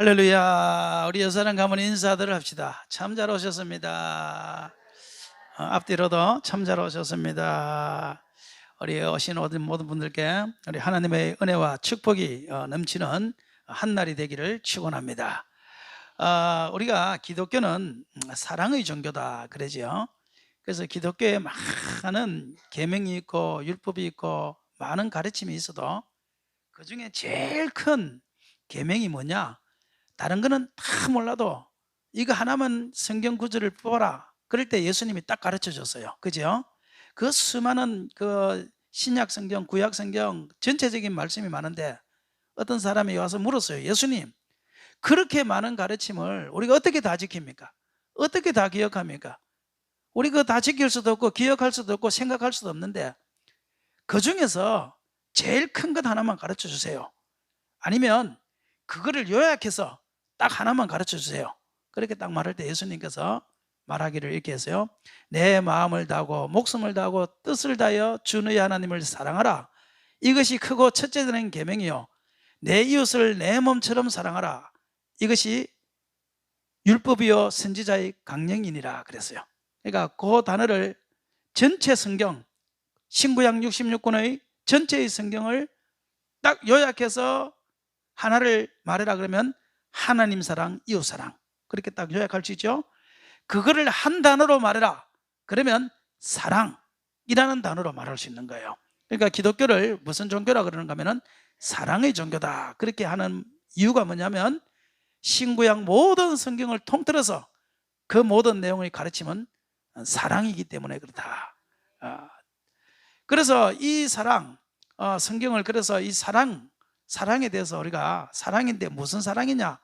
할렐루야. 우리 여사랑 가문 인사들을 합시다. 참 잘 오셨습니다. 어, 앞뒤로도 참 잘 오셨습니다. 우리 오신 모든 분들께 우리 하나님의 은혜와 축복이 어, 넘치는 한 날이 되기를 축원합니다. 어, 우리가 기독교는 사랑의 종교다 그러죠. 그래서 기독교에 많은 계명이 있고 율법이 있고 많은 가르침이 있어도 그 중에 제일 큰 계명이 뭐냐? 다른 거는 다 몰라도 이거 하나만 성경 구절을 뽑아라. 그럴 때 예수님이 딱 가르쳐 줬어요. 그죠? 그 수많은 그 신약 성경, 구약 성경 전체적인 말씀이 많은데 어떤 사람이 와서 물었어요. 예수님, 그렇게 많은 가르침을 우리가 어떻게 다 지킵니까? 어떻게 다 기억합니까? 우리 그거 다 지킬 수도 없고 기억할 수도 없고 생각할 수도 없는데 그 중에서 제일 큰 것 하나만 가르쳐 주세요. 아니면 그거를 요약해서 딱 하나만 가르쳐 주세요. 그렇게 딱 말할 때 예수님께서 말하기를 이렇게 했어요. 내 마음을 다하고 목숨을 다하고 뜻을 다하여 주 너희 하나님을 사랑하라. 이것이 크고 첫째 되는 계명이요. 내 이웃을 내 몸처럼 사랑하라. 이것이 율법이요 선지자의 강령이니라 그랬어요. 그러니까 그 단어를 전체 성경 신구약 66권의 전체의 성경을 딱 요약해서 하나를 말해라 그러면 하나님 사랑, 이웃 사랑 그렇게 딱 요약할 수 있죠. 그거를 한 단어로 말해라. 그러면 사랑이라는 단어로 말할 수 있는 거예요. 그러니까 기독교를 무슨 종교라 그러는가 하면은 사랑의 종교다. 그렇게 하는 이유가 뭐냐면 신구약 모든 성경을 통틀어서 그 모든 내용의 가르침은 사랑이기 때문에 그렇다. 아, 그래서 이 사랑, 어, 성경을 그래서 이 사랑, 사랑에 대해서 우리가 사랑인데 무슨 사랑이냐?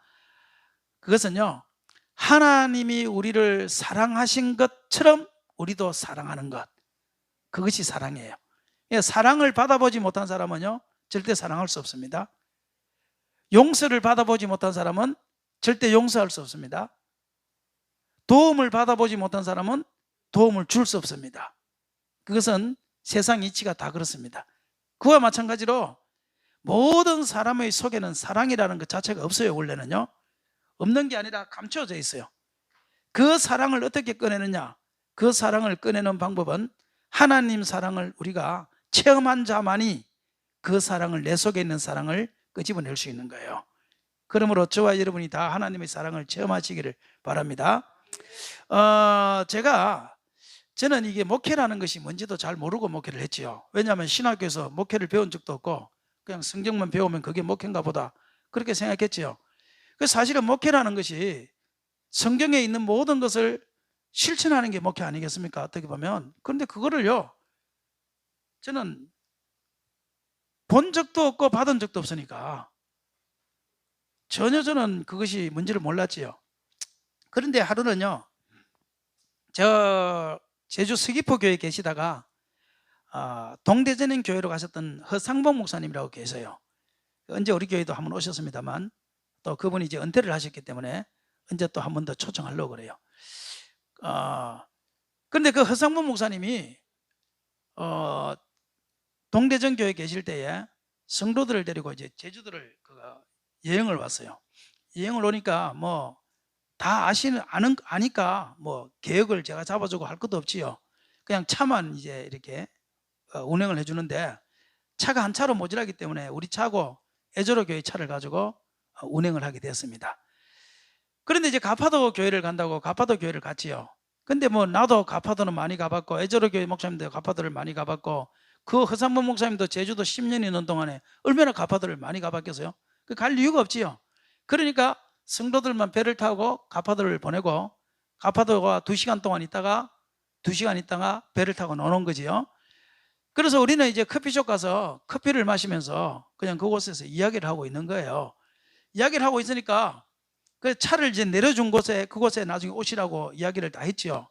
그것은요, 하나님이 우리를 사랑하신 것처럼 우리도 사랑하는 것. 그것이 사랑이에요. 예, 사랑을 받아보지 못한 사람은요, 절대 사랑할 수 없습니다. 용서를 받아보지 못한 사람은 절대 용서할 수 없습니다. 도움을 받아보지 못한 사람은 도움을 줄 수 없습니다. 그것은 세상 이치가 다 그렇습니다. 그와 마찬가지로 모든 사람의 속에는 사랑이라는 것 자체가 없어요, 원래는요. 없는 게 아니라 감춰져 있어요. 그 사랑을 어떻게 꺼내느냐? 그 사랑을 꺼내는 방법은 하나님 사랑을 우리가 체험한 자만이 그 사랑을 내 속에 있는 사랑을 끄집어낼 수 있는 거예요. 그러므로 저와 여러분이 다 하나님의 사랑을 체험하시기를 바랍니다. 어, 제가 저는 이게 목회라는 것이 뭔지도 잘 모르고 목회를 했지요. 왜냐하면 신학교에서 목회를 배운 적도 없고 그냥 성경만 배우면 그게 목회인가 보다 그렇게 생각했지요. 그 사실은 목회라는 것이 성경에 있는 모든 것을 실천하는 게 목회 아니겠습니까? 어떻게 보면. 그런데 그거를요, 저는 본 적도 없고 받은 적도 없으니까 전혀 저는 그것이 뭔지를 몰랐지요. 그런데 하루는요, 저 제주 서귀포 교회에 계시다가 어, 동대전인 교회로 가셨던 허상봉 목사님이라고 계세요. 언제 우리 교회도 한번 오셨습니다만 또 그분이 이제 은퇴를 하셨기 때문에 언제 또 한 번 더 초청하려고 그래요. 어, 그런데 그 허상봉 목사님이 어, 동대전 교회 계실 때에 성도들을 데리고 이제 제주도를 그 여행을 왔어요. 여행을 오니까 뭐 다 아시는 아는 아니까 뭐 계획을 제가 잡아주고 할 것도 없지요. 그냥 차만 이제 이렇게 어, 운행을 해주는데 차가 한 차로 모자라기 때문에 우리 차고 애조로 교회 차를 가지고 어, 운행을 하게 됐습니다. 그런데 이제 가파도 교회를 간다고 가파도 교회를 갔지요. 근데 뭐 나도 가파도는 많이 가봤고 애조로 교회 목사님도 가파도를 많이 가봤고 그 허상범 목사님도 제주도 10년이 넘는 동안에 얼마나 가파도를 많이 가봤겠어요? 그갈 이유가 없지요. 그러니까 성도들만 배를 타고 가파도를 보내고 가파도가 두 시간 동안 있다가 두 시간 있다가 배를 타고 노는 거지요. 그래서 우리는 이제 커피숍 가서 커피를 마시면서 그냥 그곳에서 이야기를 하고 있는 거예요. 이야기를 하고 있으니까 그 차를 이제 내려준 곳에 그곳에 나중에 오시라고 이야기를 다 했지요.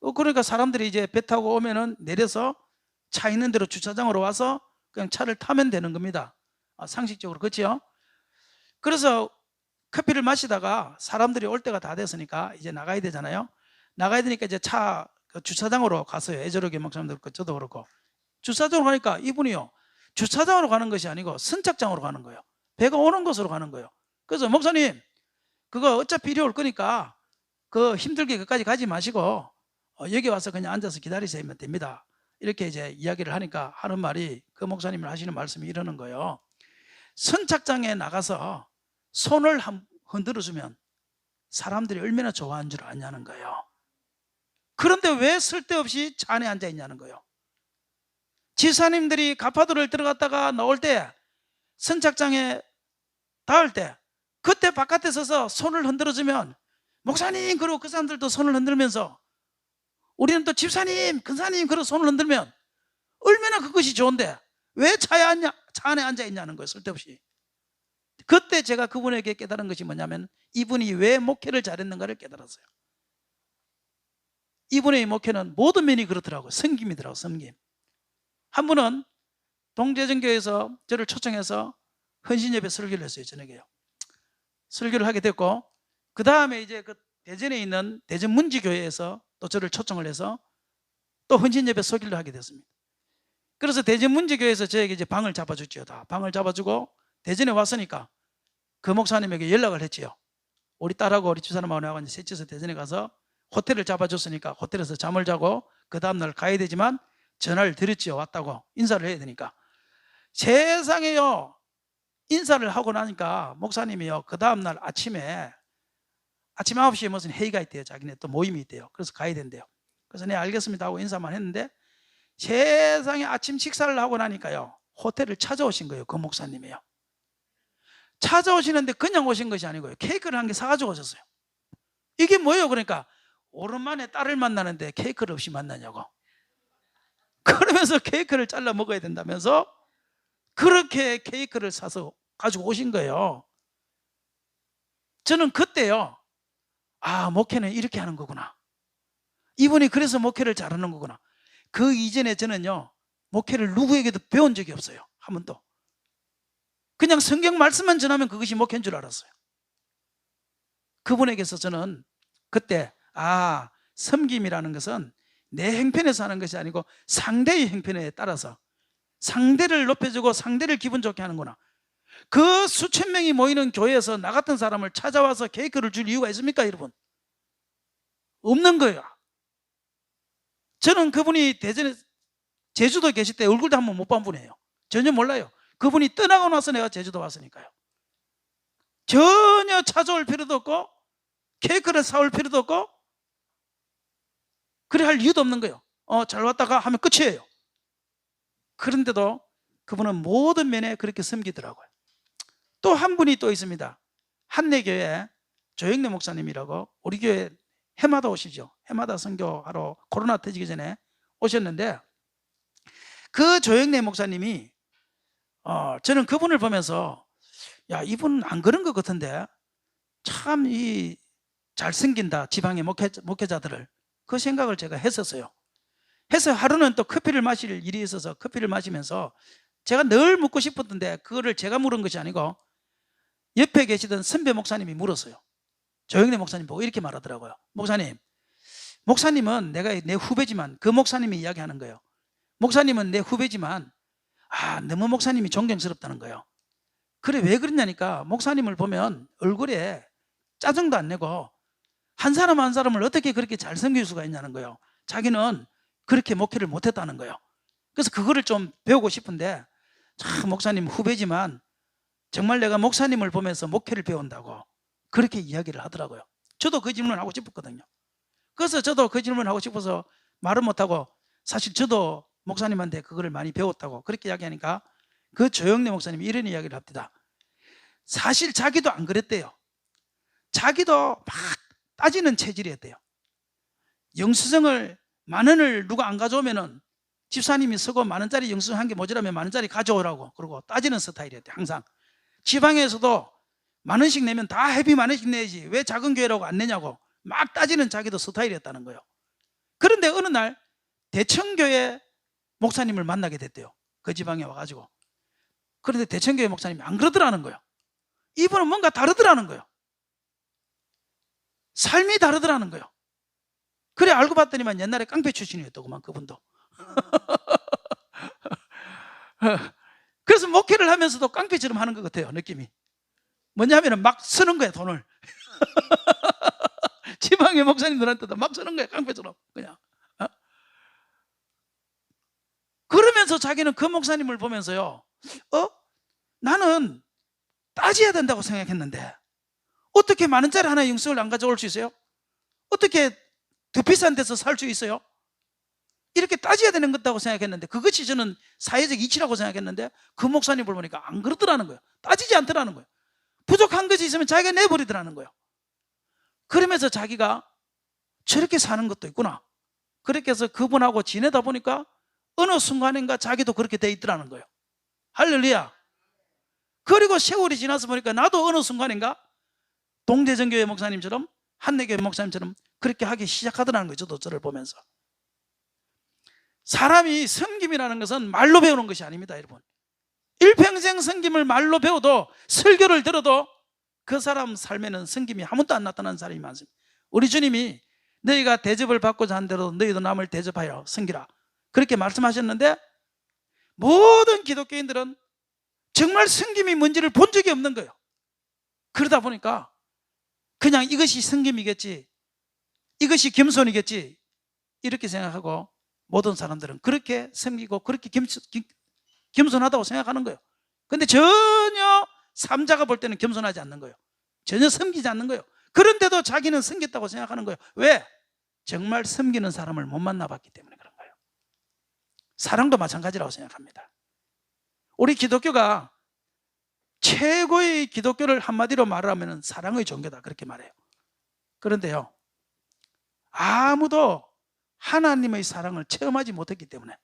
어, 그러니까 사람들이 이제 배 타고 오면은 내려서 차 있는 대로 주차장으로 와서 그냥 차를 타면 되는 겁니다. 아, 상식적으로 그렇지요? 그래서 커피를 마시다가 사람들이 올 때가 다 됐으니까 이제 나가야 되잖아요. 나가야 되니까 이제 차그 주차장으로 갔어요. 애저로게 목사님도 그렇고 저도 그렇고 주차장으로 가니까 이분이요 주차장으로 가는 것이 아니고 선착장으로 가는 거예요. 배가 오는 곳으로 가는 거예요. 그래서 목사님 그거 어차피 이리 올 거니까 그 힘들게 그까지 가지 마시고 어, 여기 와서 그냥 앉아서 기다리시면 됩니다. 이렇게 이제 이야기를 하니까 하는 말이 그 목사님을 하시는 말씀이 이러는 거예요. 선착장에 나가서 손을 한 흔들어주면 사람들이 얼마나 좋아하는 줄 아냐는 거예요. 그런데 왜 쓸데없이 차 안에 앉아 있냐는 거예요. 지사님들이 가파도를 들어갔다가 나올 때 선착장에 닿을 때 그때 바깥에 서서 손을 흔들어주면 목사님 그러고 그 사람들도 손을 흔들면서 우리는 또 집사님 근사님 그러고 손을 흔들면 얼마나 그것이 좋은데 왜 차에 앉냐, 차 안에 앉아 있냐는 거예요 쓸데없이. 그때 제가 그분에게 깨달은 것이 뭐냐면 이분이 왜 목회를 잘했는가를 깨달았어요. 이분의 목회는 모든 면이 그렇더라고요. 섬김이더라고요 섬김 한 분은 동대전교에서 저를 초청해서 헌신예배 설교를 했어요 저녁에요. 설교를 하게 됐고 그 다음에 이제 그 대전에 있는 대전 문지교회에서 또 저를 초청을 해서 또 헌신예배 설교를 하게 됐습니다. 그래서 대전 문지교회에서 저에게 이제 방을 잡아줬죠 다. 방을 잡아주고 대전에 왔으니까 그 목사님에게 연락을 했지요. 우리 딸하고 우리 집사람하고 나하고 셋이서 대전에 가서 호텔을 잡아줬으니까 호텔에서 잠을 자고 그 다음날 가야 되지만 전화를 드렸지요. 왔다고 인사를 해야 되니까. 세상에요. 인사를 하고 나니까 목사님이요. 그 다음날 아침에 아침 9시에 무슨 회의가 있대요 자기네 또 모임이 있대요. 그래서 가야 된대요. 그래서 네 알겠습니다 하고 인사만 했는데 세상에 아침 식사를 하고 나니까요. 호텔을 찾아오신 거예요 그 목사님이요. 찾아오시는데 그냥 오신 것이 아니고요. 케이크를 한 개 사가지고 오셨어요. 이게 뭐예요? 그러니까 오랜만에 딸을 만나는데 케이크를 없이 만나냐고 그러면서 케이크를 잘라 먹어야 된다면서 그렇게 케이크를 사서 가지고 오신 거예요. 저는 그때요 아 목회는 이렇게 하는 거구나. 이분이 그래서 목회를 잘하는 거구나. 그 이전에 저는요 목회를 누구에게도 배운 적이 없어요. 한 번도. 그냥 성경 말씀만 전하면 그것이 목회인 줄 알았어요. 그분에게서 저는 그때 아 섬김이라는 것은 내 행편에서 하는 것이 아니고 상대의 행편에 따라서 상대를 높여주고 상대를 기분 좋게 하는구나. 그 수천 명이 모이는 교회에서 나 같은 사람을 찾아와서 케이크를 줄 이유가 있습니까 여러분? 없는 거예요. 저는 그분이 대전에 제주도 계실 때 얼굴도 한번 못 본 분이에요. 전혀 몰라요. 그분이 떠나고 나서 내가 제주도 왔으니까요. 전혀 찾아올 필요도 없고 케이크를 사올 필요도 없고 그래 할 이유도 없는 거예요. 어, 잘 왔다가 하면 끝이에요. 그런데도 그분은 모든 면에 그렇게 섬기더라고요. 또 한 분이 또 있습니다. 한내교회 조영래 목사님이라고 우리 교회 해마다 오시죠. 해마다 선교하러 코로나 터지기 전에 오셨는데 그 조영래 목사님이 어, 저는 그분을 보면서 야 이분 안 그런 것 같은데 참 이 잘생긴다 지방의 목회, 목회자들을 그 생각을 제가 했었어요. 해서 하루는 또 커피를 마실 일이 있어서 커피를 마시면서 제가 늘 묻고 싶었던데 그거를 제가 물은 것이 아니고 옆에 계시던 선배 목사님이 물었어요. 조영래 목사님 보고 이렇게 말하더라고요. 목사님 목사님은 내가 내 후배지만 그 목사님이 이야기하는 거예요. 목사님은 내 후배지만 아 너무 목사님이 존경스럽다는 거예요. 그래 왜 그러냐니까 목사님을 보면 얼굴에 짜증도 안 내고 한 사람 한 사람을 어떻게 그렇게 잘 섬길 수가 있냐는 거예요. 자기는 그렇게 목회를 못했다는 거예요. 그래서 그거를 좀 배우고 싶은데 참 목사님 후배지만 정말 내가 목사님을 보면서 목회를 배운다고 그렇게 이야기를 하더라고요. 저도 그 질문을 하고 싶었거든요. 그래서 저도 그 질문을 하고 싶어서 말을 못하고 사실 저도 목사님한테 그거를 많이 배웠다고 그렇게 이야기하니까 그 조영래 목사님이 이런 이야기를 합니다. 사실 자기도 안 그랬대요. 자기도 막 따지는 체질이었대요? 영수증을 만 원을 누가 안 가져오면은 집사님이 쓰고 만 원짜리 영수증 한 개 모자라면 만 원짜리 가져오라고 그러고 따지는 스타일이었대요 항상? 지방에서도 만 원씩 내면 다 회비 만 원씩 내야지 왜 작은 교회라고 안 내냐고 막 따지는 자기도 스타일이었다는 거예요. 그런데 어느 날 대청교회 목사님을 만나게 됐대요. 그 지방에 와가지고. 그런데 대청교회 목사님이 안 그러더라는 거예요. 이분은 뭔가 다르더라는 거예요 삶이 다르더라는 거예요. 그래 알고 봤더니만 옛날에 깡패 출신이었더구만 그분도. 그래서 목회를 하면서도 깡패처럼 하는 것 같아요 느낌이. 뭐냐면 막 쓰는 거야 돈을. 지방의 목사님들한테도 막 쓰는 거야 깡패처럼 그냥. 어? 그러면서 자기는 그 목사님을 보면서요 어? 나는 따져야 된다고 생각했는데 어떻게 만 원짜리 하나 영수를 안 가져올 수 있어요? 어떻게 더 비싼 데서 살 수 있어요? 이렇게 따져야 되는 것다고 생각했는데 그것이 저는 사회적 이치라고 생각했는데 그 목사님을 보니까 안 그렇더라는 거예요. 따지지 않더라는 거예요. 부족한 것이 있으면 자기가 내버리더라는 거예요. 그러면서 자기가 저렇게 사는 것도 있구나. 그렇게 해서 그분하고 지내다 보니까 어느 순간인가 자기도 그렇게 돼 있더라는 거예요. 할렐루야. 그리고 세월이 지나서 보니까 나도 어느 순간인가 동대전교회 목사님처럼 한내교회 목사님처럼 그렇게 하기 시작하더라는 거죠 저를 보면서. 사람이 섬김이라는 것은 말로 배우는 것이 아닙니다 여러분. 일평생 섬김을 말로 배워도 설교를 들어도 그 사람 삶에는 섬김이 아무것도 안 나타나는 사람이 많습니다. 우리 주님이 너희가 대접을 받고자 한 대로 너희도 남을 대접하여 섬기라. 그렇게 말씀하셨는데 모든 기독교인들은 정말 섬김이 뭔지를 본 적이 없는 거예요. 그러다 보니까 그냥 이것이 섬김이겠지 이것이 겸손이겠지 이렇게 생각하고 모든 사람들은 그렇게 섬기고 그렇게 겸손, 겸손하다고 생각하는 거예요. 근데 전혀 삼자가 볼 때는 겸손하지 않는 거예요. 전혀 섬기지 않는 거예요. 그런데도 자기는 섬겼다고 생각하는 거예요. 왜? 정말 섬기는 사람을 못 만나봤기 때문에 그런 거예요. 사랑도 마찬가지라고 생각합니다. 우리 기독교가 최고의 기독교를 한마디로 말하면 사랑의 종교다. 그렇게 말해요. 그런데요 아무도 하나님의 사랑을 체험하지 못했기 때문에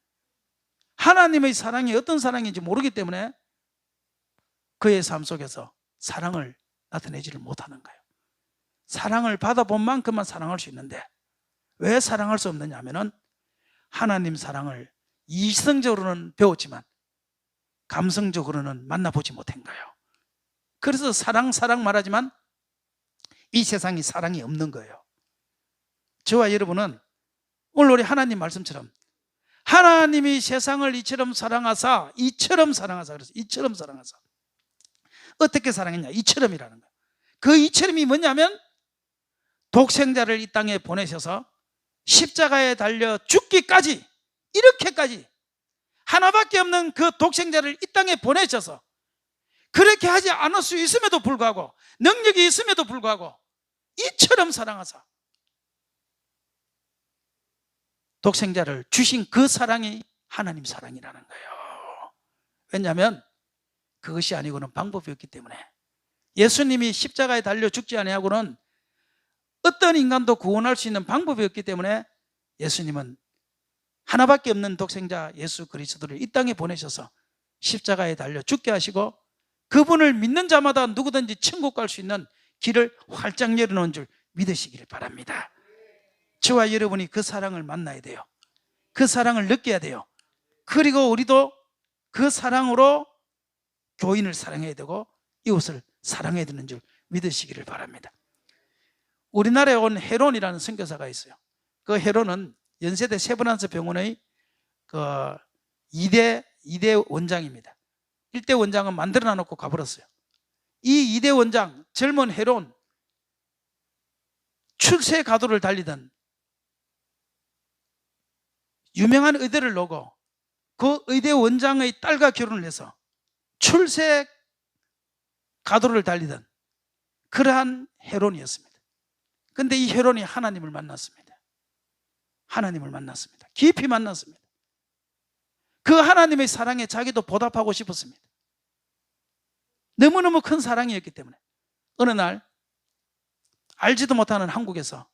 하나님의 사랑이 어떤 사랑인지 모르기 때문에 그의 삶 속에서 사랑을 나타내지를 못하는 거예요. 사랑을 받아본 만큼만 사랑할 수 있는데 왜 사랑할 수 없느냐 하면 하나님 사랑을 이성적으로는 배웠지만 감성적으로는 만나보지 못한 거예요. 그래서 사랑 사랑 말하지만 이 세상이 사랑이 없는 거예요. 저와 여러분은 오늘 우리 하나님 말씀처럼 하나님이 세상을 이처럼 사랑하사 이처럼 사랑하사 그래서 이처럼 사랑하사. 어떻게 사랑했냐? 이처럼이라는 거예요. 그 이처럼이 뭐냐면 독생자를 이 땅에 보내셔서 십자가에 달려 죽기까지 이렇게까지 하나밖에 없는 그 독생자를 이 땅에 보내셔서 그렇게 하지 않을 수 있음에도 불구하고 능력이 있음에도 불구하고 이처럼 사랑하사 독생자를 주신 그 사랑이 하나님 사랑이라는 거예요. 왜냐하면 그것이 아니고는 방법이 없기 때문에 예수님이 십자가에 달려 죽지 아니하고는 어떤 인간도 구원할 수 있는 방법이 없기 때문에 예수님은 하나밖에 없는 독생자 예수 그리스도를 이 땅에 보내셔서 십자가에 달려 죽게 하시고 그분을 믿는 자마다 누구든지 천국 갈 수 있는 길을 활짝 열어놓은 줄 믿으시기를 바랍니다. 저와 여러분이 그 사랑을 만나야 돼요. 그 사랑을 느껴야 돼요. 그리고 우리도 그 사랑으로 교인을 사랑해야 되고 이웃을 사랑해야 되는 줄 믿으시기를 바랍니다. 우리나라에 온 헤론이라는 선교사가 있어요. 그 헤론은 연세대 세브란스 병원의 그 2대, 2대 원장입니다. 1대 원장은 만들어 놓고 가버렸어요. 이 2대 원장 젊은 헤론 출세 가도를 달리던 유명한 의대를 놓고 그 의대 원장의 딸과 결혼을 해서 출세 가도를 달리던 그러한 헤론이었습니다. 근데 이 헤론이 하나님을 만났습니다 하나님을 만났습니다 깊이 만났습니다 그 하나님의 사랑에 자기도 보답하고 싶었습니다 너무너무 큰 사랑이었기 때문에 어느 날 알지도 못하는 한국에서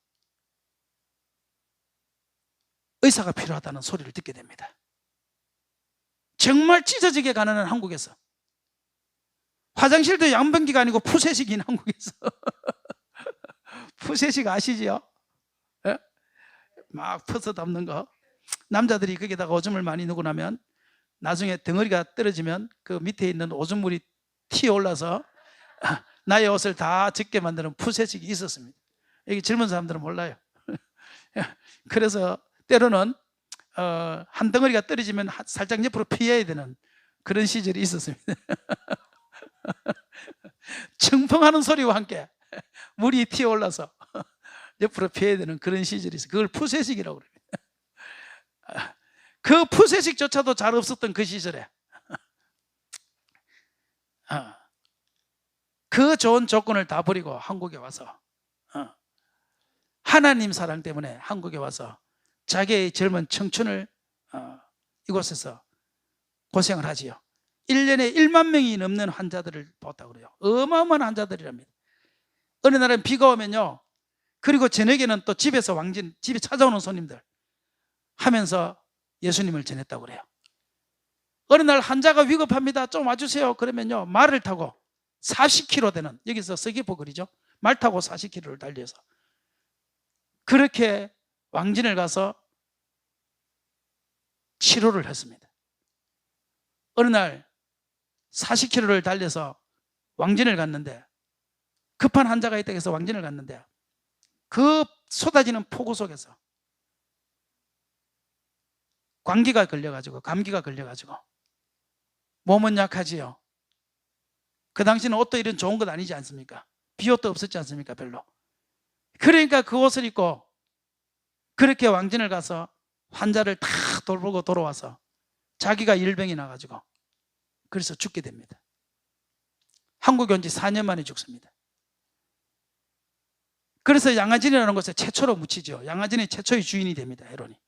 의사가 필요하다는 소리를 듣게 됩니다 정말 찢어지게 가난한 한국에서 화장실도 양변기가 아니고 푸세식인 한국에서 푸세식 아시죠? 예? 막 퍼서 담는 거. 남자들이 거기다가 오줌을 많이 넣고 나면 나중에 덩어리가 떨어지면 그 밑에 있는 오줌물이 튀어 올라서 나의 옷을 다 젖게 만드는 푸세식이 있었습니다. 여기 젊은 사람들은 몰라요. 그래서 때로는 어, 한 덩어리가 떨어지면 살짝 옆으로 피해야 되는 그런 시절이 있었습니다. 청풍하는 소리와 함께 물이 튀어올라서 옆으로 피해야 되는 그런 시절이 있어요. 그걸 푸세식이라고 그래요. 그 푸세식조차도 잘 없었던 그 시절에 어, 그 좋은 조건을 다 버리고 한국에 와서 어, 하나님 사랑 때문에 한국에 와서 자기의 젊은 청춘을 어, 이곳에서 고생을 하지요. 1년에 1만 명이 넘는 환자들을 봤다고 그래요. 어마어마한 환자들이랍니다. 어느 날은 비가 오면요. 그리고 저녁에는 또 집에서 왕진, 집에 찾아오는 손님들 하면서 예수님을 전했다고 그래요. 어느 날 환자가 위급합니다. 좀 와주세요. 그러면요. 말을 타고 40km 되는, 여기서 서귀포 거리죠. 말 타고 40km를 달려서 그렇게 왕진을 가서 치료를 했습니다. 어느 날 40km를 달려서 왕진을 갔는데 급한 환자가 있다고 해서 왕진을 갔는데 그 쏟아지는 폭우 속에서 감기가 걸려가지고 감기가 걸려가지고 몸은 약하지요. 그 당시는 옷도 이런 좋은 것 아니지 않습니까? 비옷도 없었지 않습니까? 별로. 그러니까 그 옷을 입고 그렇게 왕진을 가서 환자를 다 돌보고 돌아와서 자기가 일병이 나가지고 그래서 죽게 됩니다. 한국에 온지 4년 만에 죽습니다. 그래서 양아진이라는 곳에 최초로 묻히죠. 양아진이 최초의 주인이 됩니다. 헤론이.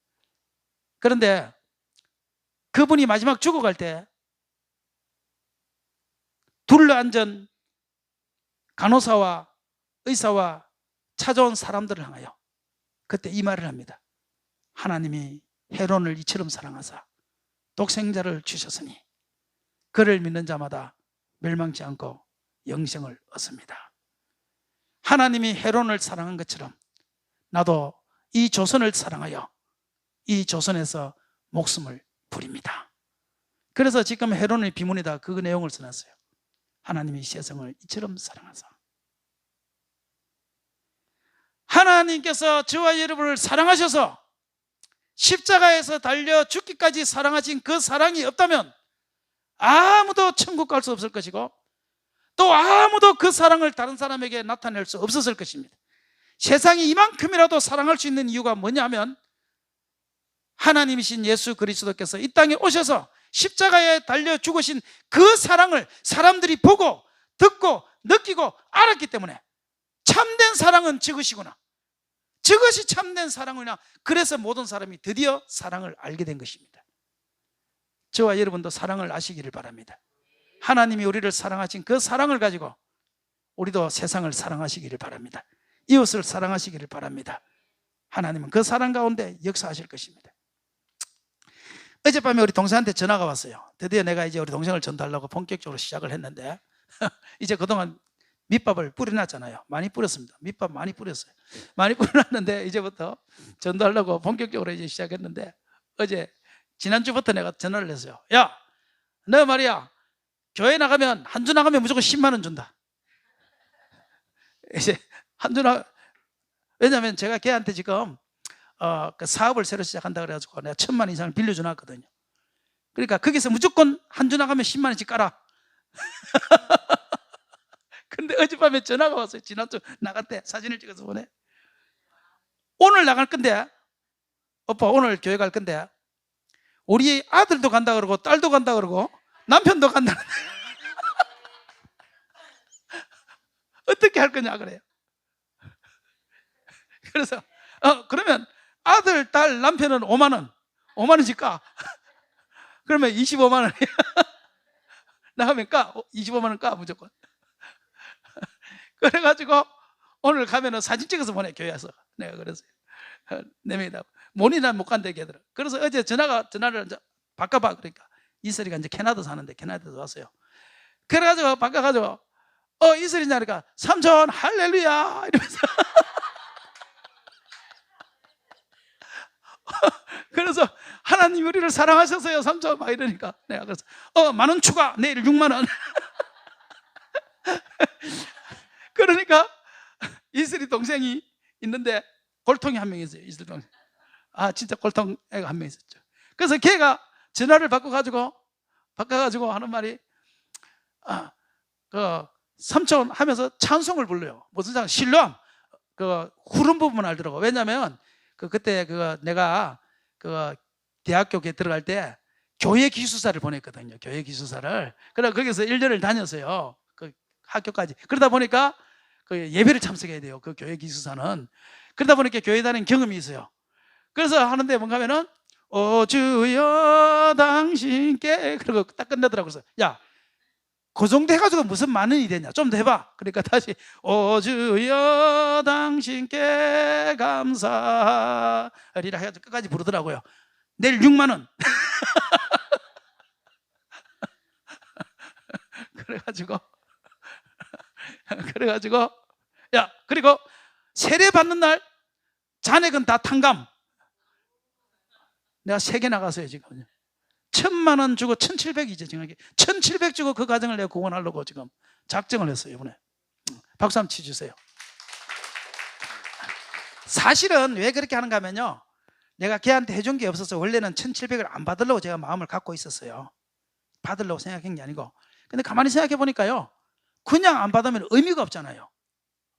그런데 그분이 마지막 죽어갈 때 둘러앉은 간호사와 의사와 찾아온 사람들을 향하여 그때 이 말을 합니다. 하나님이 헤론을 이처럼 사랑하사 독생자를 주셨으니 그를 믿는 자마다 멸망치 않고 영생을 얻습니다. 하나님이 헤론을 사랑한 것처럼 나도 이 조선을 사랑하여 이 조선에서 목숨을 부립니다. 그래서 지금 헤론의 비문에다 그 내용을 써놨어요. 하나님이 세상을 이처럼 사랑하사. 하나님께서 저와 여러분을 사랑하셔서 십자가에서 달려 죽기까지 사랑하신 그 사랑이 없다면 아무도 천국 갈 수 없을 것이고 또 아무도 그 사랑을 다른 사람에게 나타낼 수 없었을 것입니다. 세상이 이만큼이라도 사랑할 수 있는 이유가 뭐냐면 하나님이신 예수 그리스도께서 이 땅에 오셔서 십자가에 달려 죽으신 그 사랑을 사람들이 보고 듣고 느끼고 알았기 때문에 참된 사랑은 저것이구나. 저것이 참된 사랑이나 그래서 모든 사람이 드디어 사랑을 알게 된 것입니다. 저와 여러분도 사랑을 아시기를 바랍니다. 하나님이 우리를 사랑하신 그 사랑을 가지고 우리도 세상을 사랑하시기를 바랍니다. 이웃을 사랑하시기를 바랍니다. 하나님은 그 사랑 가운데 역사하실 것입니다. 어젯밤에 우리 동생한테 전화가 왔어요. 드디어 내가 이제 우리 동생을 전달하려고 본격적으로 시작을 했는데 이제 그동안 밑밥을 뿌려놨잖아요. 많이 뿌렸습니다. 밑밥 많이 뿌렸어요. 많이 뿌려놨는데 이제부터 전달하려고 본격적으로 이제 시작했는데 어제 지난주부터 내가 전화를 했어요. 야, 너 말이야. 교회 나가면 한 주 나가면 무조건 10만 원 준다. 이제 한 주 나, 왜냐하면 제가 걔한테 지금 어, 그 사업을 새로 시작한다 그래가지고 내가 천만 원 이상을 빌려주놨거든요. 그러니까 거기서 무조건 한 주 나가면 10만 원씩 깔아. 근데 어젯밤에 전화가 왔어요. 지난주 나갔대. 사진을 찍어서 보내. 오늘 나갈 건데, 오빠 오늘 교회 갈 건데, 우리 아들도 간다 그러고, 딸도 간다 그러고, 남편도 간다. 어떻게 할 거냐 그래요. 그래서, 어, 그러면 아들, 딸, 남편은 5만 원, 5만 원씩 까. 그러면 25만 원이야. 나가면 까. 25만 원 까, 무조건. 그래가지고 오늘 가면은 사진 찍어서 보내, 교회에서. 내가 그랬어요. 네 명이다. 모니나 못 간다 얘기하더라. 그래서 어제 전화가, 전화를 바꿔봐. 그러니까 이슬이가 이제 캐나다 사는데 캐나다에서 왔어요. 그래가지고 바꿔가지고, 어, 이슬이냐니까, 삼촌, 할렐루야! 이러면서. 그래서 하나님 우리를 사랑하셔서요 삼촌 막 이러니까 내가 그래서 어 만 원 추가 내일 6만 원 그러니까 이슬이 동생이 있는데 골통이 한 명 있어요 이슬 동생 아 진짜 골통 애가 한 명 있었죠 그래서 걔가 전화를 바꿔 가지고 바꿔 가지고 하는 말이 아 그 삼촌 하면서 찬송을 불러요. 무슨 찬 신랑 그 후른 부분 알더라고. 왜냐면 그 그때 그 내가 그 대학교에 들어갈 때 교회 기숙사를 보냈거든요. 교회 기숙사를. 그래 거기서 1년을 다녔어요. 그 학교까지. 그러다 보니까 그 예배를 참석해야 돼요. 그 교회 기숙사는. 그러다 보니까 교회 다니는 경험이 있어요. 그래서 하는데 뭔가 하면은 오 주여 당신께 그러고 딱 끝내더라고요. 그래서 야, 그 정도 해가지고 무슨 많은 일이 되냐? 좀 더 해봐. 그러니까 다시 오 주여 당신께 감사하리라 해가지고 끝까지 부르더라고요. 내일 6만 원. 그래가지고 그래가지고 야 그리고 세례 받는 날 잔액은 다 탕감. 내가 세 개 나가서요 지금. 천만 원 주고 천칠백이죠 지금. 천칠백 주고 그 가정을 내가 구원하려고 지금 작정을 했어요 이번에. 박수 한번 치주세요. 사실은 왜 그렇게 하는가 하면요. 내가 걔한테 해준 게 없어서 원래는 1700을 안 받으려고 제가 마음을 갖고 있었어요. 받으려고 생각한 게 아니고. 근데 가만히 생각해 보니까요. 그냥 안 받으면 의미가 없잖아요.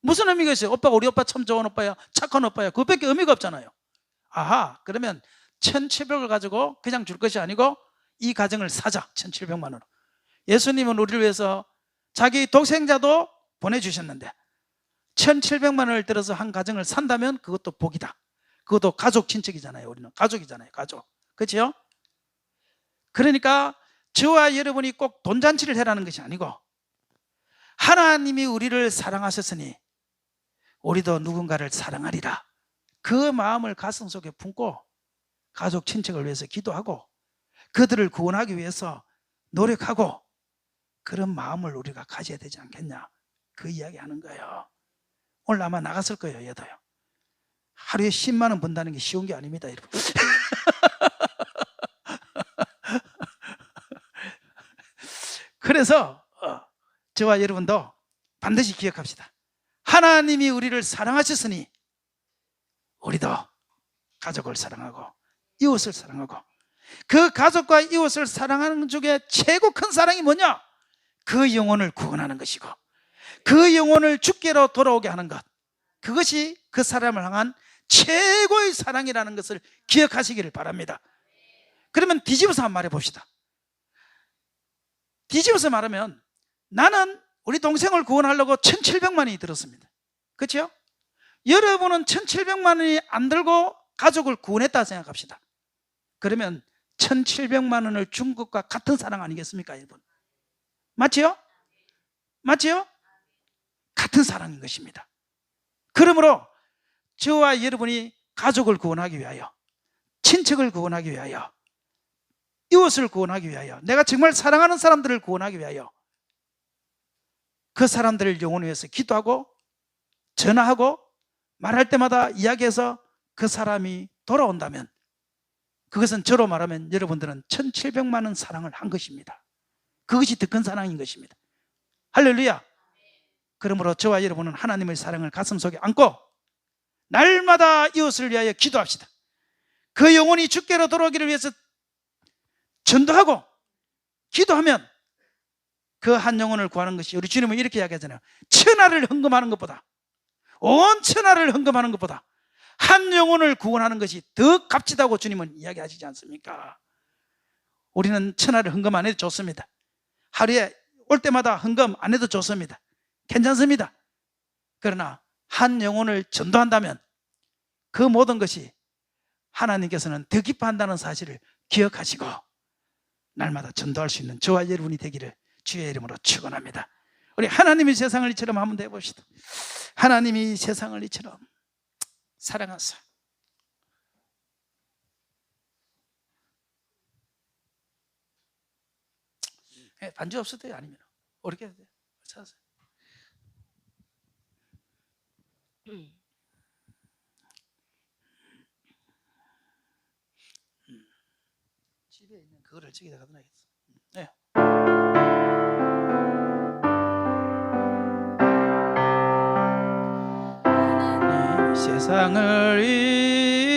무슨 의미가 있어요? 오빠가 우리 오빠 참 좋은 오빠야. 착한 오빠야. 그것밖에 의미가 없잖아요. 아하. 그러면 1700을 가지고 그냥 줄 것이 아니고 이 가정을 사자. 1700만 원. 예수님은 우리를 위해서 자기 독생자도 보내주셨는데 1700만 원을 들어서 한 가정을 산다면 그것도 복이다. 그것도 가족 친척이잖아요. 우리는 가족이잖아요. 가족. 그렇죠? 그러니까 저와 여러분이 꼭 돈잔치를 해라는 것이 아니고 하나님이 우리를 사랑하셨으니 우리도 누군가를 사랑하리라. 그 마음을 가슴 속에 품고 가족 친척을 위해서 기도하고 그들을 구원하기 위해서 노력하고 그런 마음을 우리가 가져야 되지 않겠냐. 그 이야기 하는 거예요. 오늘 아마 나갔을 거예요, 얘도요. 하루에 10만 원 번다는 게 쉬운 게 아닙니다. 그래서 어, 저와 여러분도 반드시 기억합시다. 하나님이 우리를 사랑하셨으니 우리도 가족을 사랑하고 이웃을 사랑하고 그 가족과 이웃을 사랑하는 중에 최고 큰 사랑이 뭐냐? 그 영혼을 구원하는 것이고 그 영혼을 주께로 돌아오게 하는 것 그것이 그 사람을 향한 최고의 사랑이라는 것을 기억하시기를 바랍니다. 그러면 뒤집어서 한번 말해 봅시다. 뒤집어서 말하면 나는 우리 동생을 구원하려고 1700만 원이 들었습니다. 그렇죠? 여러분은 1700만 원이 안 들고 가족을 구원했다 생각합시다. 그러면 1700만 원을 준 것과 같은 사랑 아니겠습니까, 여러분? 맞지요? 맞지요? 같은 사랑인 것입니다. 그러므로 저와 여러분이 가족을 구원하기 위하여 친척을 구원하기 위하여 이웃을 구원하기 위하여 내가 정말 사랑하는 사람들을 구원하기 위하여 그 사람들을 영혼을 위해서 기도하고 전화하고 말할 때마다 이야기해서 그 사람이 돌아온다면 그것은 저로 말하면 여러분들은 1700만 원 사랑을 한 것입니다. 그것이 더 큰 사랑인 것입니다. 할렐루야. 그러므로 저와 여러분은 하나님의 사랑을 가슴 속에 안고 날마다 이웃을 위하여 기도합시다. 그 영혼이 주께로 돌아오기를 위해서 전도하고 기도하면 그 한 영혼을 구하는 것이 우리 주님은 이렇게 이야기하잖아요. 천하를 헌금하는 것보다 온 천하를 헌금하는 것보다 한 영혼을 구원하는 것이 더 값지다고 주님은 이야기하시지 않습니까? 우리는 천하를 헌금 안 해도 좋습니다. 하루에 올 때마다 헌금 안 해도 좋습니다. 괜찮습니다. 그러나 한 영혼을 전도한다면 그 모든 것이 하나님께서는 더 기뻐한다는 사실을 기억하시고 날마다 전도할 수 있는 저와 여러분이 되기를 주의 이름으로 축원합니다. 우리 하나님이 세상을 이처럼 한번 더 해봅시다. 하나님이 세상을 이처럼 사랑하사. 예, 반주 없어도 돼요? 아니면? 어렵게 해도 돼요? 음. 집에 있는 그거를 저기다 갖다 놔야겠어 세상을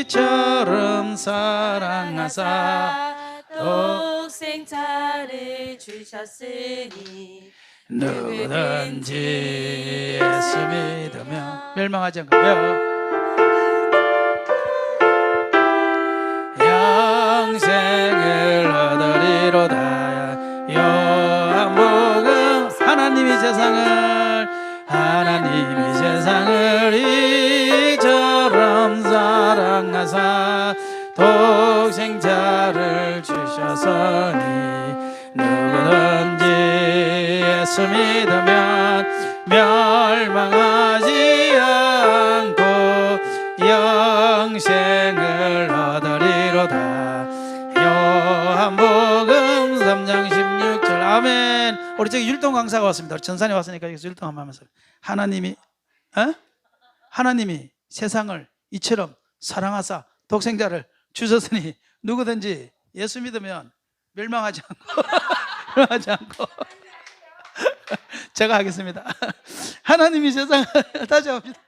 이처럼 사랑하사 독생자를 주셨으니 누구든지 예수 믿으면 멸망하지 않고요. 영생을 얻으리로다. 요한복음 하나님이 세상을 하나님이 세상을 하사 독생자를 주셨으니 누구든지 예수 믿으면 멸망하지 않고 영생을 얻으리로다. 요한복음 3장 16절. 아멘. 우리 저기 율동 강사가 왔습니다. 전산에 왔으니까 여기서 율동 한번 하면서. 하나님이 어? 하나님이 세상을 이처럼 사랑하사 독생자를 주셨으니 누구든지 예수 믿으면 멸망하지 않고 멸망하지 않고. 제가 하겠습니다. 하나님이 세상을 다시 합니다.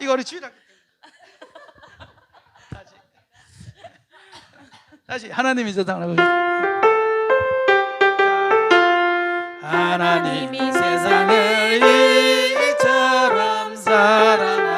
이거 우리 주일학 다시. 다시 하나님이 세상을 하나님이 세상을 이처럼 사랑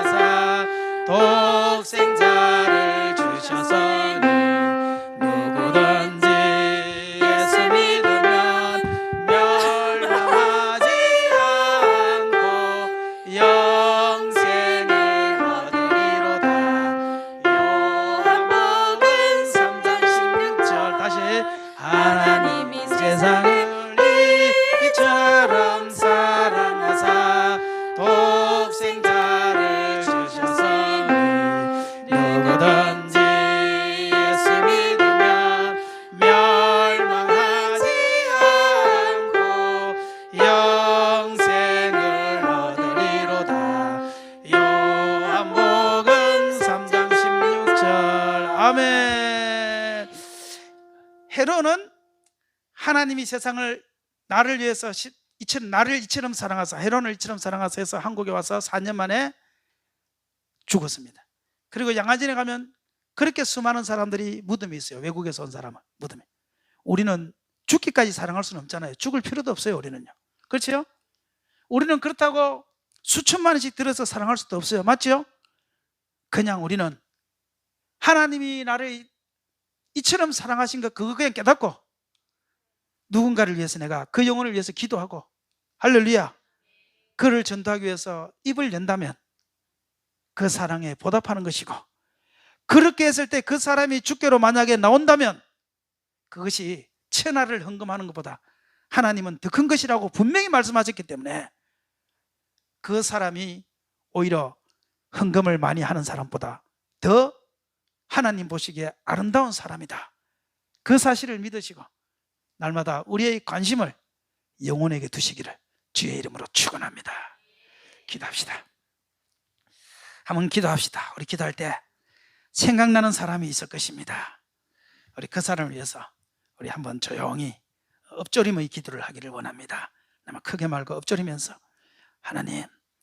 하나님이 세상을 나를 위해서 시- 이처럼 나를 이처럼 사랑하사 헤론을 이처럼 사랑하사 해서 한국에 와서 4년 만에 죽었습니다. 그리고 양화진에 가면 그렇게 수많은 사람들이 무덤이 있어요. 외국에서 온 사람은 무덤에. 우리는 죽기까지 사랑할 수는 없잖아요. 죽을 필요도 없어요. 우리는요. 그렇죠? 우리는 그렇다고 수천만 원씩 들어서 사랑할 수도 없어요. 맞죠? 그냥 우리는 하나님이 나를 이처럼 사랑하신 거 그거 그냥 깨닫고 누군가를 위해서 내가 그 영혼을 위해서 기도하고 할렐루야 그를 전도하기 위해서 입을 연다면 그 사랑에 보답하는 것이고 그렇게 했을 때 그 사람이 주께로 만약에 나온다면 그것이 천하를 헌금하는 것보다 하나님은 더 큰 것이라고 분명히 말씀하셨기 때문에 그 사람이 오히려 헌금을 많이 하는 사람보다 더 하나님 보시기에 아름다운 사람이다. 그 사실을 믿으시고 날마다 우리의 관심을 영혼에게 두시기를 주의 이름으로 축원합니다. 기도합시다. 한번 기도합시다. 우리 기도할 때 생각나는 사람이 있을 것입니다. 우리 그 사람을 위해서 우리 한번 조용히 엎조림의 기도를 하기를 원합니다. 크게 말고 엎조리면서 하나님